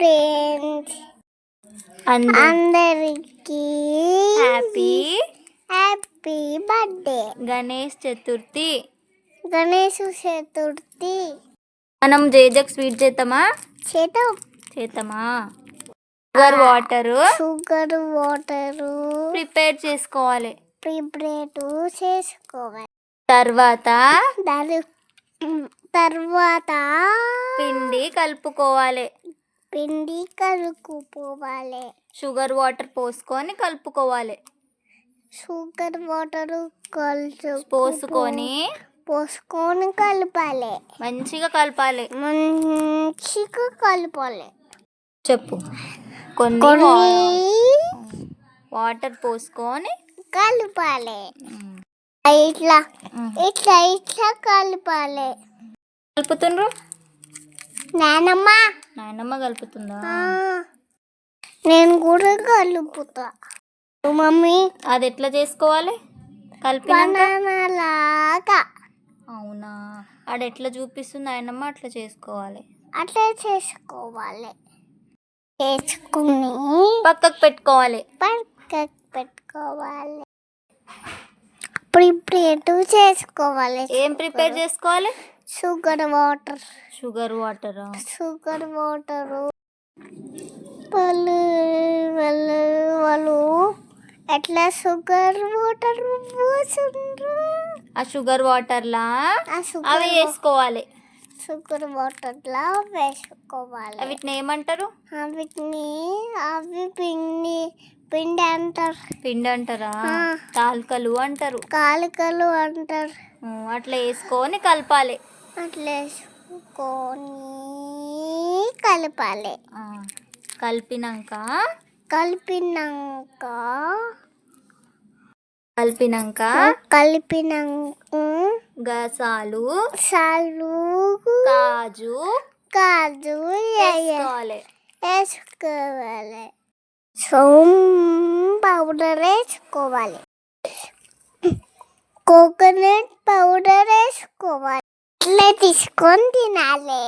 Friends అందరూ అందరికి happy happy birthday Ganesh Chaturthi. Ganesh Chaturthi. మనం జేజక్ స్వీట్ చేద్దామా? చేద్దాం. చేద్దామా? Sugar water sugar water prepare చేసుకోవాలి. ప్రిపరేట్ చేసుకోవాలి. తర్వాత దాని తర్వాత పిండి కలుపుకోవాలి. పిండి కలుపుకోవాలి. షుగర్ వాటర్ పోసుకొని కలుపుకోవాలి. షుగర్ వాటర్ కలుపు పోసుకొని పోసుకొని కలపాలి. మంచిగా కలపాలి. మంచిగా కలపాలి. చెప్పు. కొన్ని వాటర్ పోసుకొని కలపాలి. ఇట్లా ఇట్లా ఇట్లా కలపాలి. కలుపుతుండ్రు? నానమ్మ నాయనమ్మ కలుపుతుందా? నేను కూడా కలుపుతా. మమ్మీ? అది ఎట్లా చేసుకోవాలి? కలిపినాక? లాగా అవునా? ఆడ ఎట్లా చూపిస్తుంది ఆయనమ్మ అట్లా చేసుకోవాలి. అట్లా చేసుకోవాలి. చేసుకుని పక్కకు పెట్టుకోవాలి. పక్కకు పెట్టుకోవాలి. ప్రిపరేట్ చేసుకోవాలి. ఏం ప్రిపేర్ చేసుకోవాలి? Sugar water sugar water sugar water వాళ్ళు వాళ్ళు వాళ్ళు ఎట్లా షుగర్ వాటర్ పోసిండ్రు? ఆ షుగర్ వాటర్లా ఆ అవి షుగర్ వేసుకోవాలి. షుగర్ వాటర్లా వేసుకోవాలి. వీటిని ఏమంటారు? వీటిని అవి పిండి అంటారు. పిండి అంటారా? ఆ. తాల్కలు అంటారు. కాలికలు అంటారు. అట్లా వేసుకొని కలపాలి. అట్లా వేసుకొని కలపాలి. కలిపినాక? కలిపినాక? కలిపినాక? కలిపినాక? గసాలు? సాలు? కాజు? కాజు వేసుకోవాలి. వేసుకోవాలి. సోమ్ పౌడర్ వేసుకోవాలి. కోకోనట్ పౌడర్ వేసుకోవాలి. ఇట్లా తీసుకొని తినాలి.